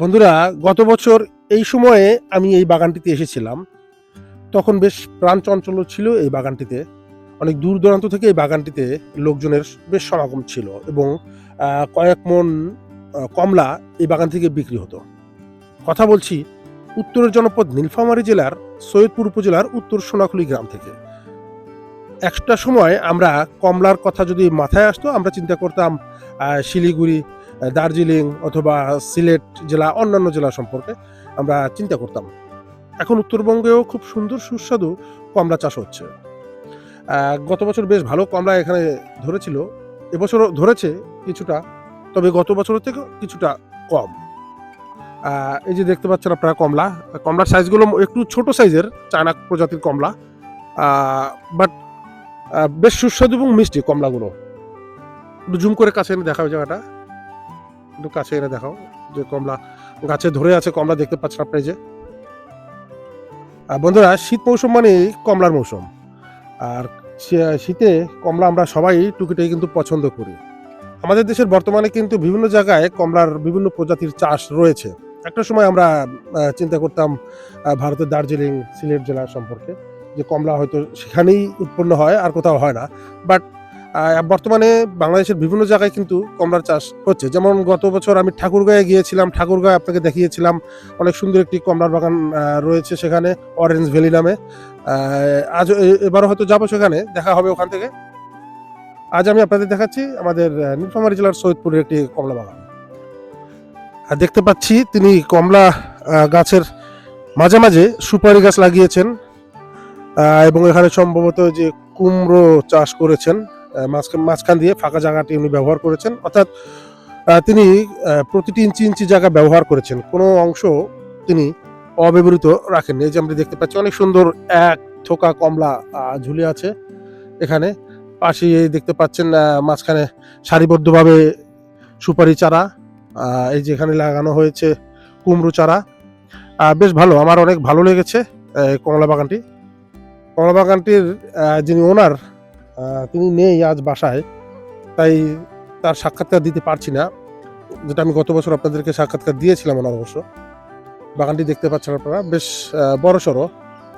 বন্ধুরা, গত বছর এই সময়ে আমি এই বাগানটিতে এসেছিলাম। তখন বেশ প্রাণ চঞ্চল ছিল এই বাগানটিতে। অনেক দূর দূরান্ত থেকে এই বাগানটিতে লোকজনের বেশ সমাগম ছিল এবং কয়েক মন কমলা এই বাগান থেকে বিক্রি হতো। কথা বলছি উত্তরের জনপদ নীলফামারী জেলার সৈয়দপুর উপজেলার উত্তর সোনাখুলি গ্রাম থেকে। একটা সময় আমরা কমলার কথা যদি মাথায় আসতো, আমরা চিন্তা করতাম শিলিগুড়ি দার্জিলিং অথবা সিলেট জেলা, অন্যান্য জেলা সম্পর্কে আমরা চিন্তা করতাম। এখন উত্তরবঙ্গেও খুব সুন্দর, সুস্বাদু কমলা চাষ হচ্ছে। গত বছর বেশ ভালো কমলা এখানে ধরেছিল, এবছরও ধরেছে কিছুটা, তবে গত বছরের থেকে কিছুটা কম। এই যে দেখতে পাচ্ছেন আপনারা কমলা, কমলার সাইজগুলো একটু ছোট সাইজের চায়না প্রজাতির কমলা। বাট বেশ সুস্বাদু এবং মিষ্টি কমলাগুলো। জুম করে কাছে এনে দেখাও জায়গাটা। একটু কাছে এনে দেখাও যে কমলা গাছে ধরে আছে, কমলা দেখতে পাচ্ছেন আপনি যে। বন্ধুরা, শীত মৌসুম মানে কমলার মৌসুম। আর শীতে কমলা আমরা সবাই টুকিটাই কিন্তু পছন্দ করি। আমাদের দেশের বর্তমানে কিন্তু বিভিন্ন জায়গায় কমলার বিভিন্ন প্রজাতির চাষ রয়েছে। একটা সময় আমরা চিন্তা করতাম ভারতের দার্জিলিং, সিলেট জেলা সম্পর্কে যে কমলা হয়তো সেখানেই উৎপন্ন হয় আর কোথাও হয় না। বাট বর্তমানে বাংলাদেশের বিভিন্ন জায়গায় কিন্তু কমলার চাষ হচ্ছে। যেমন গত বছর আমি ঠাকুরগাঁয়ে গিয়েছিলাম, ঠাকুরগাঁয়ে আপনাকে দেখিয়েছিলাম, অনেক সুন্দর একটি কমলার বাগান রয়েছে সেখানে অরেঞ্জ ভ্যালি নামে। আজ এবারও হয়তো যাব সেখানে, দেখা হবে ওখান থেকে। আজ আমি আপনাদের দেখাচ্ছি আমাদের নীলফামারী জেলার সৈয়দপুরের একটি কমলা বাগান। আর দেখতে পাচ্ছি তিনি কমলা গাছের মাঝে মাঝে সুপারি গাছ লাগিয়েছেন এবং এখানে সম্ভবত যে কুমড়ো চাষ করেছেন। মাঝখান দিয়ে ফাঁকা জায়গাটি উনি ব্যবহার করেছেন। অর্থাৎ তিনি প্রতিটি ইঞ্চি ইঞ্চি জায়গা ব্যবহার করেছেন। কোনো অংশ তিনি অব্যবহৃত রাখেননি। এই যে আমরা দেখতে পাচ্ছি, অনেক সুন্দর এক থোকা কমলা ঝুলে আছে এখানে। পাশে দেখতে পাচ্ছেন মাঝখানে সারিবদ্ধভাবে সুপারি চারা এই যে এখানে লাগানো হয়েছে কুমড়ো চারা। বেশ ভালো, আমার অনেক ভালো লেগেছে কমলা বাগানটি কমলা বাগানটির যিনি ওনার তিনি নেই আজ বাসায়। তাই তার সাক্ষাৎকার দিতে পারছি না। যেটা আমি গত বছর আপনাদেরকে সাক্ষাৎকার দিয়েছিলাম ওনার অবশ্য বাগানটি দেখতে পাচ্ছেন আপনারা। বেশ বড় সড়ো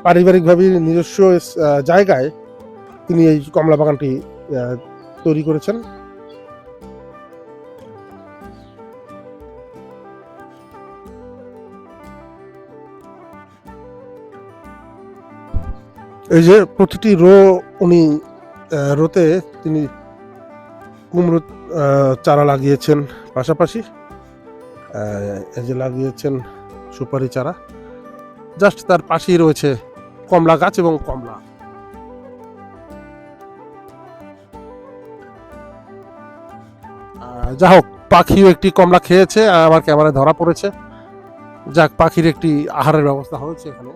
পারিবারিকভাবে নিজস্ব জায়গায় তিনি এই কমলা বাগানটি তৈরি করেছেন। এই যে প্রতিটি রো উনি রোতে তিনি কুমড়ো চারা লাগিয়েছেন পাশাপাশি এই যে লাগিয়েছেন সুপারি চারা, জাস্ট তার পাশেই রয়েছে কমলা গাছ এবং কমলা। যা হোক, পাখিও একটি কমলা খেয়েছে আমার ক্যামেরায় ধরা পড়েছে। যাক, পাখির একটি আহারের ব্যবস্থা হয়েছে এখানে।